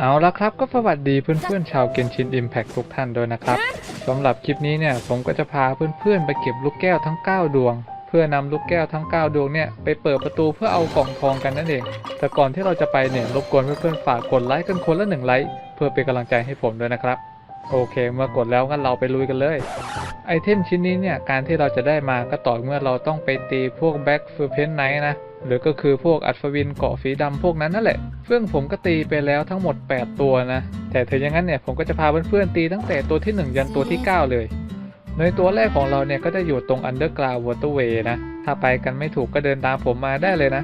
เอาละครับก็สวัสดีเพื่อนๆชาวเกนชินอิมแพ t ทุกท่านด้วยนะครับสำหรับคลิปนี้เนี่ยผมก็จะพาเพื่อนๆไปเก็บลูกแก้วทั้ง 9 ดวง เพื่อนำลูกแก้วทั้ง 9 ดวงเนี่ยไปเปิดประตูเพื่อเอากล่องทองกันนั่นเองแต่ก่อนที่เราจะไปเนี่ยรบกวนเพื่อนๆฝากกดไลค์กันคนละหนึ่งไลค์เพื่อเป็นกำลังใจให้ผมด้วยนะครับ โอเค เมื่อกดแล้วงั้นเราไปลุยกันเลยไอเทมชิ้นนี้เนี่ยการที่เราจะได้มาก็ต่อเมื่อเราต้องไปตีพวกแบ็กฟูเพนไนท์นะ หรือก็คือพวกอัศวินเกาะฝีดำพวกนั้นนั่นแหละ ซึ่งผมก็ตีไปแล้วทั้งหมด 8 ตัวนะ แต่ถึงอย่างนั้นเนี่ยผมก็จะพาเพื่อนๆตีตั้งแต่ตัวที่ 1 ยันตัวที่ 9 เลย ในตัวแรกของเราเนี่ยก็จะอยู่ตรง Underground Waterway นะ ถ้าไปกันไม่ถูกก็เดินตามผมมาได้เลยนะ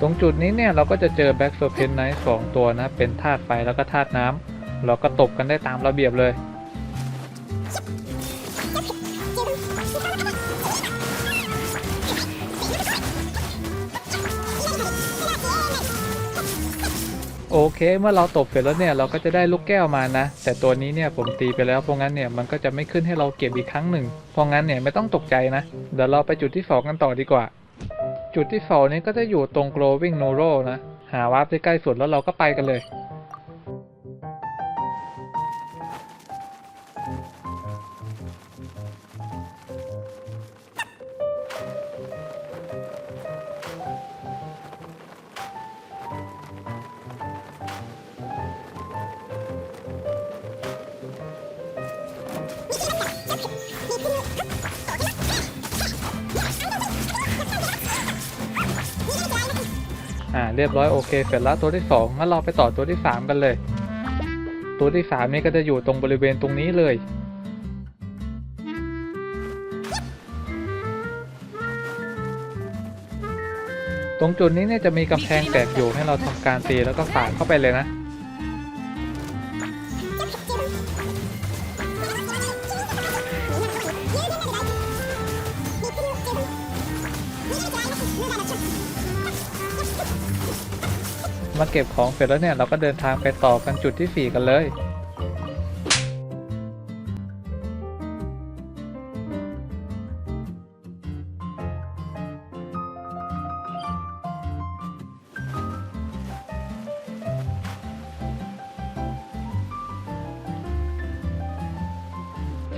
ตรงจุดนี้เนี่ยเราก็จะเจอแบ็กเซเพนไนท์สองตัวนะ เป็นธาตุไฟแล้วก็ธาตุน้ำเราก็ตบกันได้ตามระเบียบเลยโอเค เมื่อเราตบเสร็จแล้วเนี่ยเราก็จะได้ลูกแก้วมานะ แต่ตัวนี้เนี่ยผมตีไปแล้วเพราะงั้นเนี่ยมันก็จะไม่ขึ้นให้เราเก็บอีกครั้งหนึ่งเพราะงั้นเนี่ยไม่ต้องตกใจนะ เดี๋ยวเราไปจุดที่สองกันต่อดีกว่า จุดที่สองนี้ก็จะอยู่ตรง glowing Neural นะ หาวาร์ปที่ใกล้สุดแล้วเราก็ไปกันเลย อ่าเรียบร้อยโอเคเสร็จแล้วตัวที่สองงั้นเราไปต่อตัวที่สามกันเลย ตัวที่สามนี่ก็จะอยู่ตรงบริเวณตรงนี้เลยตรงจุดนี้เนี่ยจะมีกำแพงแตกอยู่ให้เราทำการตีแล้วก็ฝาดเข้าไปเลยนะ มาเก็บของเสร็จแล้วเนี่ยเราก็เดินทางไปต่อกันจุดที่ 4 กันเลย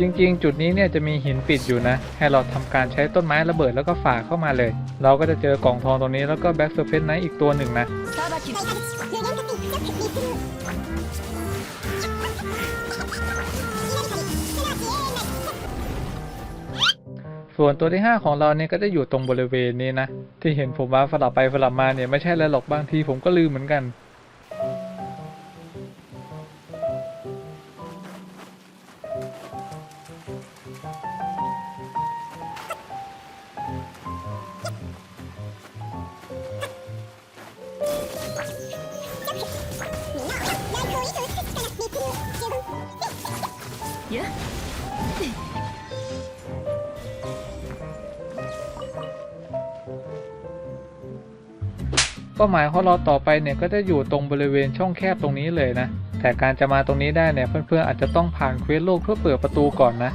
จริงๆ จุดนี้เนี่ยจะมีหินปิดอยู่นะ ให้เราทำการใช้ต้นไม้ระเบิดแล้วก็ฝ่าเข้ามาเลย เราก็จะเจอกล่องทองตรงนี้แล้วก็แบ็กเซอร์เพนไนท์อีกตัวหนึ่งนะส่วนตัวที่ 5 ของเราเนี่ยก็จะอยู่ตรงบริเวณนี้นะ ที่เห็นผมว่าสลับไปสลับมาเนี่ยไม่ใช่อะไรหรอกบางทีผมก็ลืมเหมือนกัน いやเป้าหมายของเราต่อไปเนี่ยก็จะอยู่ตรงบริเวณช่องแคบตรงนี้เลยนะ แต่การจะมาตรงนี้ได้เนี่ยเพื่อนๆอาจจะต้องผ่านเควสโลกเพื่อเปิดประตูก่อนนะ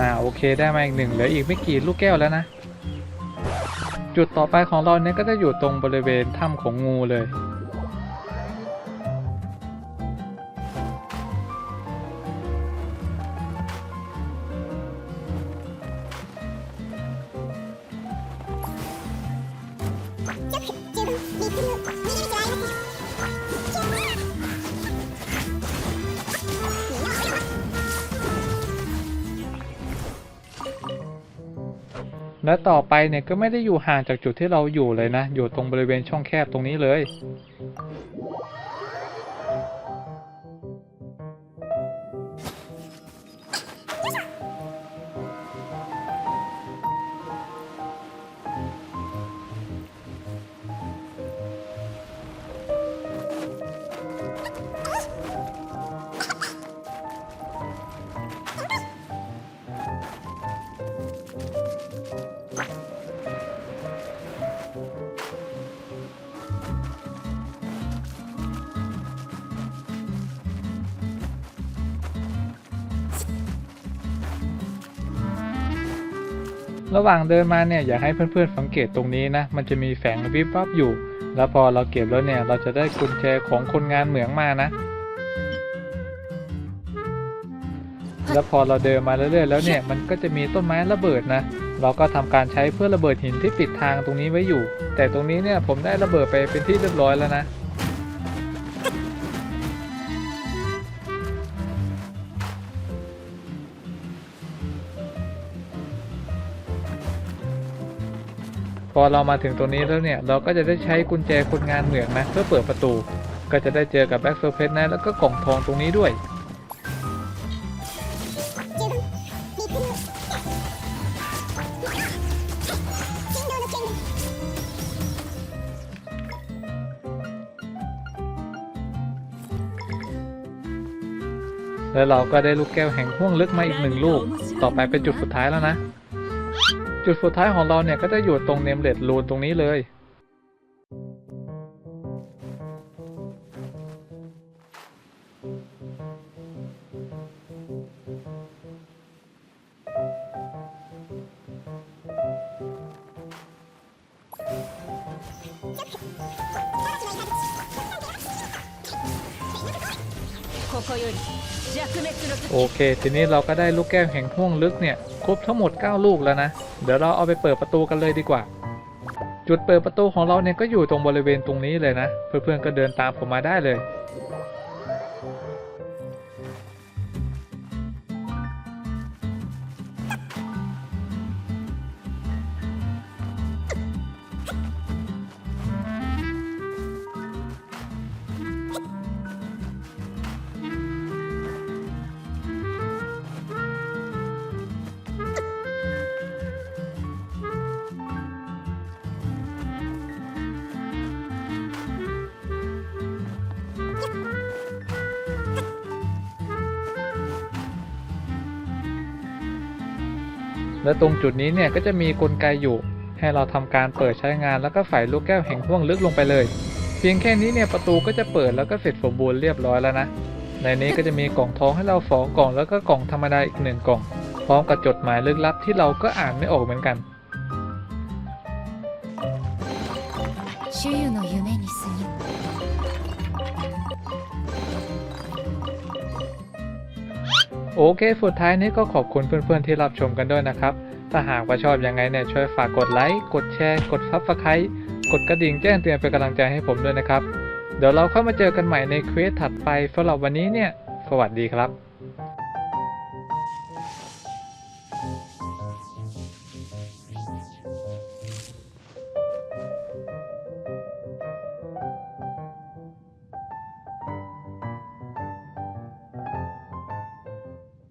อ่าโอเคได้มาอีกหนึ่งเหลืออีกไม่กี่ลูกแก้วแล้วนะ จุดต่อไปของเราเนี่ยก็จะอยู่ตรงบริเวณถ้ำของงูเลย และต่อไปเนี่ยก็ไม่ได้อยู่ห่างจากจุดที่เราอยู่เลยนะ อยู่ตรงบริเวณช่องแคบตรงนี้เลย ระหว่างเดินมาเนี่ยอยากให้เพื่อนๆสังเกตตรงนี้นะ มันจะมีแฝงวิบวับอยู่ แล้วพอเราเก็บแล้วเนี่ยเราจะได้กุญแจของคนงานเหมืองมานะ แล้วพอเราเดินมาเรื่อยๆแล้วเนี่ยมันก็จะมีต้นไม้ระเบิดนะ เราก็ทำการใช้เพื่อระเบิดหินที่ปิดทางตรงนี้ไว้อยู่ แต่ตรงนี้เนี่ยผมได้ระเบิดไปเป็นที่เรียบร้อยแล้วนะ พอเรามาถึงตรงนี้แล้วเนี่ย เราก็จะได้ใช้กุญแจคนงานเหมืองนะ เพื่อเปิดประตู ก็จะได้เจอกับแบ็กโซเพสนะแล้วก็กล่องทองตรงนี้ด้วย แล้วเราก็ได้ลูกแก้วแห่งห้วงลึกมาอีกหนึ่งลูก ต่อไปเป็นจุดสุดท้ายแล้วนะ จุดสุดท้ายของเราเนี่ยก็จะอยู่ตรงเนมเลดรูนตรงนี้เลย ここより弱滅の時 โอเค ทีนี้เราก็ได้ลูกแก้วแห่งห้วงลึกเนี่ยครบทั้งหมด 9 ลูกแล้วนะ เดี๋ยวเราเอาไปเปิดประตูกันเลยดีกว่า จุดเปิดประตูของเราเนี่ยก็อยู่ตรงบริเวณตรงนี้เลยนะ เพื่อนๆก็เดินตามผมมาได้เลย และตรงจุดนี้เนี่ยก็จะมีกลไกอยู่ ให้เราทำการเปิดใช้งานแล้วก็ใส่ลูกแก้วแห่งห้วงลึกลงไปเลย เพียงแค่นี้เนี่ยประตูก็จะเปิดแล้วก็เสร็จสมบูรณ์เรียบร้อยแล้วนะในนี้ก็จะมีกล่องทองให้เราสองกล่องแล้วก็กล่องธรรมดาอีกหนึ่งกล่อง พร้อมกับจดหมายลึกลับที่เราก็อ่านไม่ออกเหมือนกัน โอเค สุดท้ายนี้ก็ขอบคุณเพื่อนๆที่รับชมกันด้วยนะครับ ถ้าหากว่าชอบยังไงเนี่ยช่วยฝากกดไลค์ กดแชร์ กดซับสไครต์กดกระดิ่งแจ้งเตือนเป็นกำลังใจให้ผมด้วยนะครับ เดี๋ยวเราเข้ามาเจอกันใหม่ในเควสถัดไปสำหรับวันนี้เนี่ย สวัสดีครับ